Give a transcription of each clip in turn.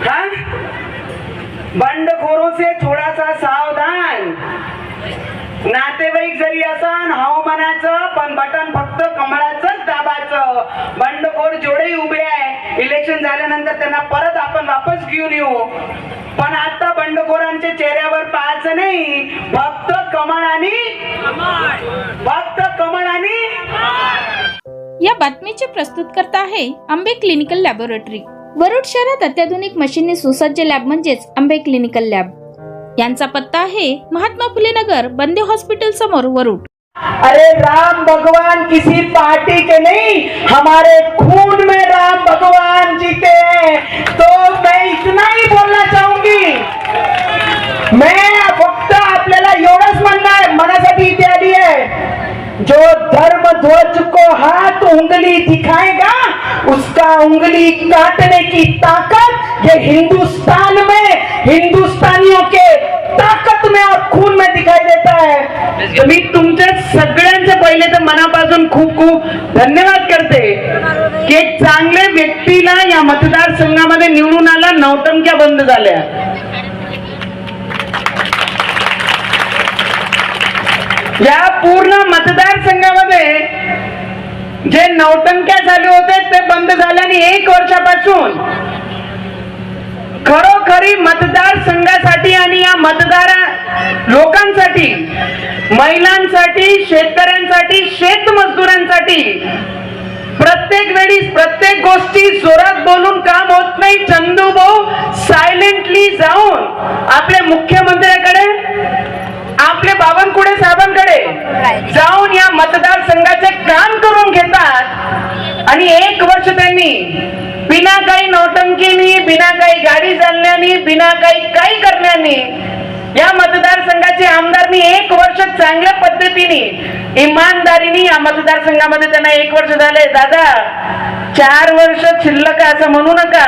हाँ? बंडखोरों से थोड़ा सा सावधान. नातेवाईक जरी असन हवामानाचं पण बटन फक्त कमळाचंच दाबाचं बंडखोर जेवढे उभे आहे. इलेक्शन झाल्यानंतर त्यांना परत आपण वापस घेऊन येऊ. पण आता बंडखोरांच्या चेहऱ्यावर पाहायचं नाही. फक्त कमळ आणि फक्त कमळ आणि या बातमीचे प्रस्तुतकर्ता आहे आंबे क्लिनिकल लॅबोरेटरी. वरुड शहरात अत्याधुनिक मशीनने सुसज्ज लॅब म्हणजेच आंबे क्लिनिकल लॅब. यांचा पत्ता आहे महात्मा फुले नगर बंदे हॉस्पिटल समोर वरुड. अरे राम भगवान किसी पार्टी के नहीं हमारे खून में राम भगवान जीते हैं। तो मैं इतना ही बोलना चाहूंगी। मैं फक्त आपल्याला एवढंच म्हणणं आहे मनासाठी इथे आली आहे. जो धर्म ध्वज को हाथ उंगली दिखाएगा, उसका उंगली काटने की ताकत ये हिंदुस्तान में, हिंदुस्तानियों के ताकत में और खून में दिखाई देता है। मी तुमच्या सगळ्यांचे पहिले तर मनापासून खूप खूप धन्यवाद करते की एक चांगल्या व्यक्तीला या मतदारसंघामध्ये निवडून आला, नौटंक्या बंद झाल्या. या पूर्ण मतदारसंघामध्ये जे नौटंक्या चालू होते ते बंद झाल्याने एक वर्षापासून खरोखरी मतदार संघासाठी आणि या मतदार लोकांसाठी महिलांसाठी शेतकऱ्यांसाठी शेतमजदुरांसाठी प्रत्येक वेळी प्रत्येक गोष्टी जोरात बोलून काम होत नाही. चंदू भाऊ सायलेंटली जाऊन आपल्या मुख्यमंत्र्याकडे आपले बावनकुळे साहेबांकडे जाऊन या मतदारसंघाचे काम करून घेतात. आणि एक वर्ष त्यांनी बिना काही नौटंकीनी बिना काही गाडी चालण्यानी बिना काही काही करण्यानी या मतदारसंघाचे आमदारनी एक वर्ष चांगल्या पद्धतीने इमानदारीने या मतदारसंघामध्ये त्यांना एक वर्ष झाले दादा चार वर्ष शिल्लक असं म्हणू नका.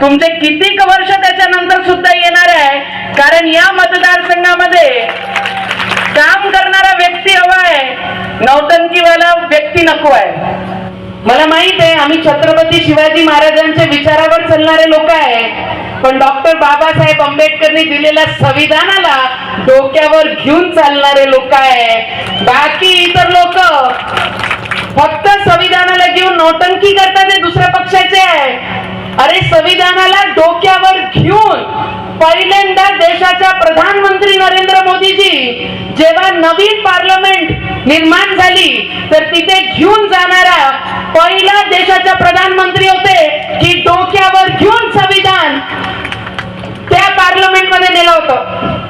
तुमचे कितीक वर्ष त्याच्यानंतर सुद्धा येणार आहे? कारण या मतदारसंघामध्ये काम करणारा व्यक्ती हवा आहे. नौटंकीवाला व्यक्ती नको आहे. मला माहीत आहे आम्ही छत्रपती शिवाजी महाराजांच्या विचारावर चालणारे लोक आहे. पण डॉक्टर बाबासाहेब आंबेडकरनी दिलेल्या संविधानाला डोक्यावर घेऊन चालणारे लोक आहे. बाकी इतर लोक फक्त संविधानाला घेऊन नोटंकी करतात हे दुसऱ्या पक्षाचे आहे. अरे संविधानाला डोक्यावर घेऊन पहिल्यांदा देशाच्या प्रधानमंत्री नरेंद्र मोदीजी जेव्हा नवीन पार्लमेंट निर्माण झाली तर तिथे घेऊन जाणारा पहिला देशाचा प्रधानमंत्री होते की डोक्यावर घेऊन संविधान त्या पार्लमेंटमध्ये नेलं होतं.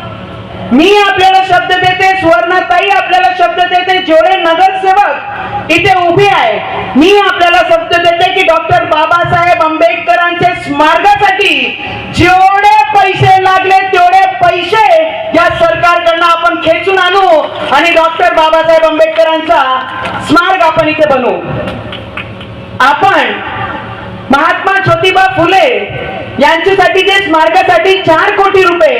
मी आपल्याला शब्द देते सुवर्णाताई आपल्याला शब्द देते जेवढे नगरसेवक इथे उभे आहे मी आपल्याला शब्द देते की डॉक्टर बाबासाहेब आंबेडकरांच्या स्मारकासाठी जेवढे पैसे लागले तेवढे पैसे या सरकारकडनं आपण खेचून आणू आणि डॉक्टर बाबासाहेब आंबेडकरांचा स्मारक आपण इथे बनवू. आपण महात्मा ज्योतिबा फुले यांच्यासाठी जे स्मारकासाठी चार कोटी रुपये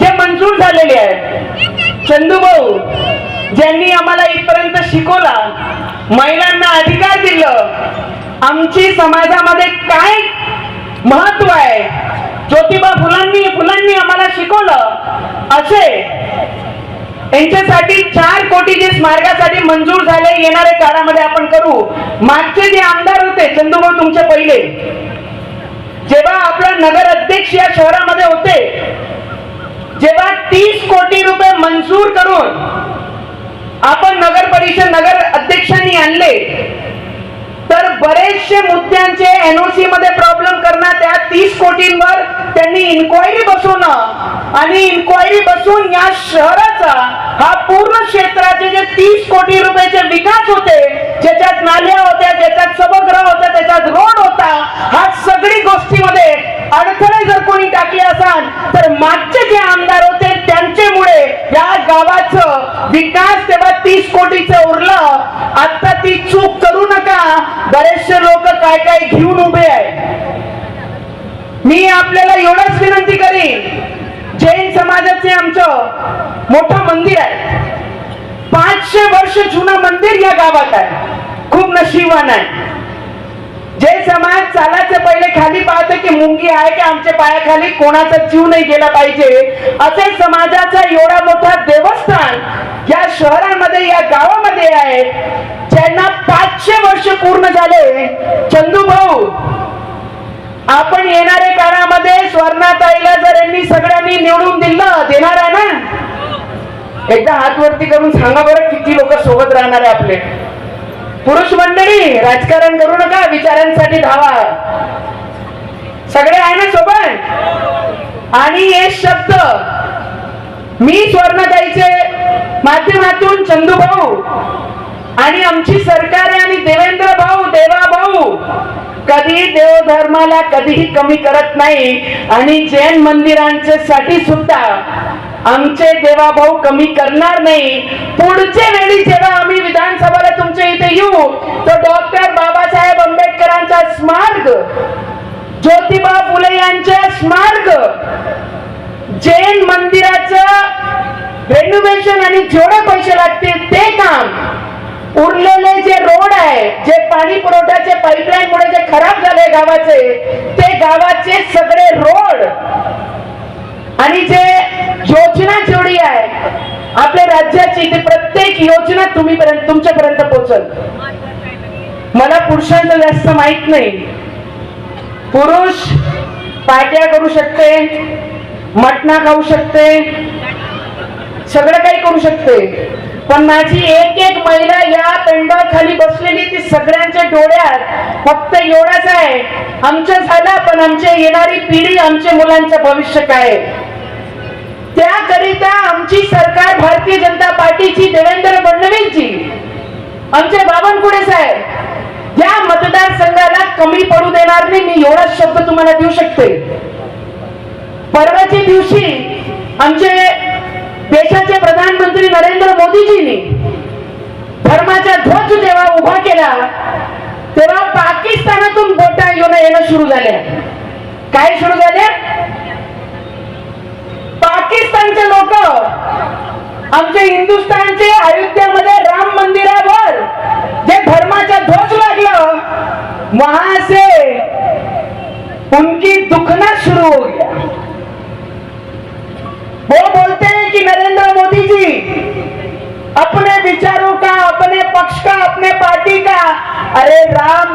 जे मंजूर झालेले आहेत. चंदू भाऊ ज्यांनी आम्हाला इथपर्यंत शिकवला महिलांना अधिकार दिलं आमची समाजामध्ये काय महत्त्व आहे? ज्योतिबा फुलांनी फुलांनी आम्हाला शिकवलं. असे यांच्यासाठी चार कोटी जे स्मारकासाठी मंजूर झाले येणाऱ्या काळामध्ये आपण करू. मागचे जे आमदार होते चंदूभाऊ तुमचे पहिले. जेव्हा आपला नगर अध्यक्ष या शहरामध्ये होते जेव्हा तीस कोटी रुपये मंजूर करून आपण नगर परिषद नगर अध्यक्षांनी आणले तर बरेचसे मुद्द्यांचे एनओसी मध्ये प्रॉब्लेम करण्यात त्या तीस कोटींवर त्यांनी इन्क्वायरी बसून आणि इन्क्वायरी बसून या शहराचा हा पूर्ण क्षेत्राचे जे तीस कोटी रुपयाचे विकास होते ज्याच्यात नाल्या होत्या ज्याच्यात सभागृह होत्या त्याच्यात रोड होता हा सगळी गोष्टीमध्ये अडथळे जर कोणी टाकले असाल तर मागचे जे आमदार होते त्यांच्यामुळे या गावाचं विकास तेव्हा तीस कोटीचं उरलं. आता ती चूक करू नका. बरेचसे लोक काय काय घेऊन उभे आहे मी आपल्याला एवढंच विनंती करीन. जैन समाजाचे आमचं मोठं मंदिर आहे. पाचशे वर्ष जुनं मंदिर या गावात आहे. खूप नशिबान आहे. जे समाज चालायचं पहिले खाली पाहतं की मुंगी आहे की आमच्या पायाखाली कोणाचा जीव नाही गेला पाहिजे. असे समाजाचा एवढा मोठा देवस्थान या शहरामध्ये या गावामध्ये आहे. ज्यांना पाचशे वर्ष पूर्ण झाले. चंदू भाऊ आपण येणाऱ्या काळामध्ये स्वर्णाताईला जर यांनी सगळ्यांनी निवडून दिलं देणार आहे ना? एकदा हात वरती करून सांगा बरं किती लोक सोबत राहणार आहे आपले. पुरुष मंडळी राजकारण करू नका विचारांसाठी धावा. सगळे आहे ना सोबत? आणि हे शब्द मी स्वर्णताईचे माध्यमातून चंदू भाऊ आणि आमची सरकार आणि देवेंद्र भाऊ देवा भाऊ कधी देवधर्माला कधीही कमी करत नाही. आणि जैन मंदिरांच्या साठी सुद्धा आमचे देवाभाऊ कमी करणार नाही. पुढच्या वेळी जेव्हा आम्ही विधानसभेला तुमच्या इथे येऊ तर डॉक्टर बाबासाहेब आंबेडकरांचा स्मारक ज्योतिबा फुले यांच्या स्मारक जैन मंदिराचं रेनोव्हेशन आणि जेवढे पैसे लागतील ते काम उरलेले जे रोड आहे जे पाणी पुरवठ्याचे पाईपलाईन मुळे जे खराब झाले गावाचे ते गावाचे सगळे रोड आणि जे योजना जेवढी आहे आपल्या राज्याची ते प्रत्येक योजना तुम्ही पर्यंत तुमच्यापर्यंत पोहोचल. मला पुरुषांचं जास्त माहीत नाही. पुरुष पार्ट्या करू शकते मटणा खाऊ शकते सगळं काही करू शकते. पण माझी एक एक महिला या तंडाखाली बसलेली ती सगळ्यांच्या डोळ्यात फक्त एवढाच आहे आमचं झालं पण आमच्या येणारी पिढी आमच्या मुलांचं भविष्य काय आहे? त्याकरिता आमची सरकार भारतीय जनता पार्टीची देवेंद्र फडणवीसची आमचे बावनकुळे साहेब या मतदारसंघाला कमी पडू देणार नाही मी एवढाच शब्द तुम्हाला देऊ शकते परवाच्या दिवशी आमचे देशाचे प्रधानमंत्री नरेंद्र मोदीजींनी धर्माचा ध्वज जेव्हा उभा केला तेव्हा पाकिस्तानातून बोटा येऊन येणं सुरू झाल्या काय सुरू झाल्या पाकिस्तानचे लोक आमचे हिंदुस्थानचे अयोध्यामध्ये राम मंदिरावर जे धर्माचा ध्वज लागलं वहां से उनकी दुखना सुरू हो गया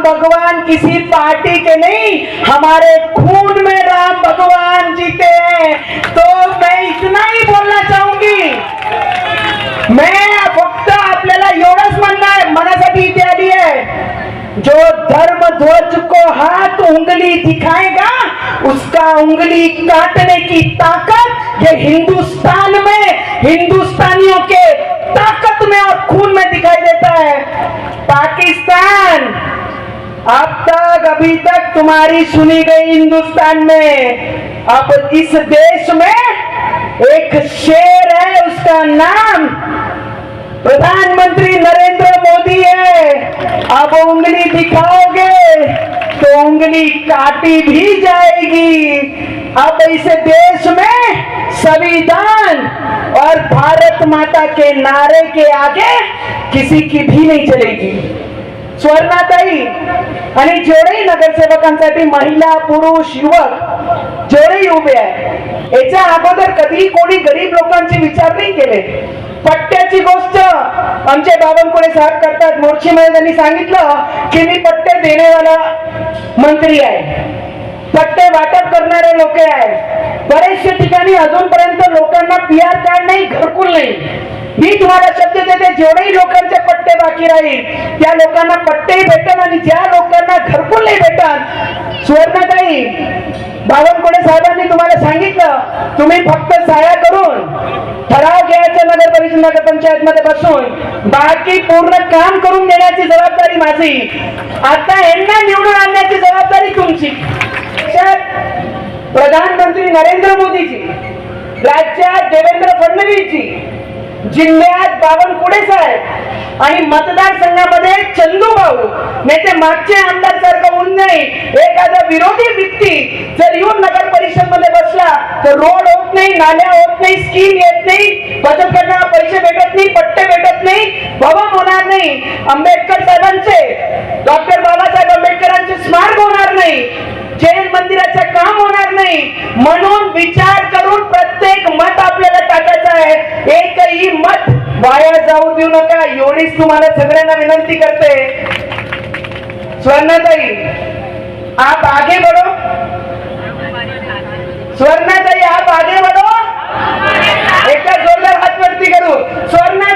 भगवान किसी पार्टी के नहीं, हमारे खून में राम भगवान जीते हैं। तो मैं इतना ही बोलना चाहूँगी। मैं फक्त आपल्याला एवढंच म्हणणं आहे, मनासाठी इथे आली जो धर्म ध्वज को हाथ उंगली दिखाएगा, उसका उंगली काटने की ताकत ये हिंदुस्तान में, हिंदुस्तानियों के ताकत में और खून में दिखाई देता है। पाकिस्तान अब तक, अभी तक तुम्हारी सुनी गई हिंदुस्तान में, अब इस देश में एक शेर है, उसका नाम प्रधानमंत्री नरेंद्र मोदी है। अब उंगली दिखाओगे तो उंगली काटी भी जाएगी। अब इस देश में संविधान और भारत माता के नारे के आगे किसी की भी नहीं चलेगी। स्वर्णाताई आणि जेवढेही नगरसेवकांसाठी महिला पुरुष युवक जेवढेही उभे आहे याच्या अगोदर कधीही कोणी गरीब लोकांचे विचार नाही केले. पट्ट्याची गोष्ट आमचे बावनकुळे साहेब करतात. मोर्शी महाराजांनी त्यांनी सांगितलं की मी पट्टे देणेवाला मंत्री आहे. पट्टे वाटप करणारे लोक आहेत. बरेचशे ठिकाणी अजूनपर्यंत लोकांना कार्ड नाही घरकुल नाही. मी तुम्हाला शब्द देते जेवढेही लोकांचे पट्टे बाकी राहील त्या लोकांना पट्टेही भेटल आणि ज्या लोकांना घरकुल नाही भेटत सुवर्णताई बावनकुळे साहेबांनी तुम्हाला सांगितलं तुम्ही फक्त साया करून ठराव घ्यायचं नगर परिषद नगर पंचायत मध्ये बसून बाकी पूर्ण काम करून देण्याची जबाबदारी माझी. आता यांना निवडून आणण्याची जबाबदारी तुमची. प्रधानमंत्री नरेंद्र मोदीची राज्यात देवेंद्र फडणवीसजी जिल्ह्यात बावनकुळे साहेब आणि मतदारसंघामध्ये चंदू भाऊ. नाही मागचे आमदार सारखं होऊन नाही एखादा विरोधी व्यक्ती जर येऊन नगर परिषदमध्ये बसला तर रोड होत नाही नाल्या होत नाही स्कीम येत नाही बचत करण्याला पैसे भेटत नाही पट्टे भेटत नाही भवन होणार नाही. आंबेडकर साहेबांचे डॉक्टर बाबासाहेब आंबेडकरांचे स्मारक होणार नाही. जैन मंदिराचं काम होणार नाही. म्हणून विचार करून प्रत्येक मत आपल्याला टाकायचं आहे. एकही मत वाया जाऊ देऊ नका. एवढीच तुम्हाला सगळ्यांना विनंती करते. स्वर्णाताई आप आगे बढ़ो. स्वर्णाताई आप आगे बढ़ो. एका जोरदार हात वरती करू. स्वर्णा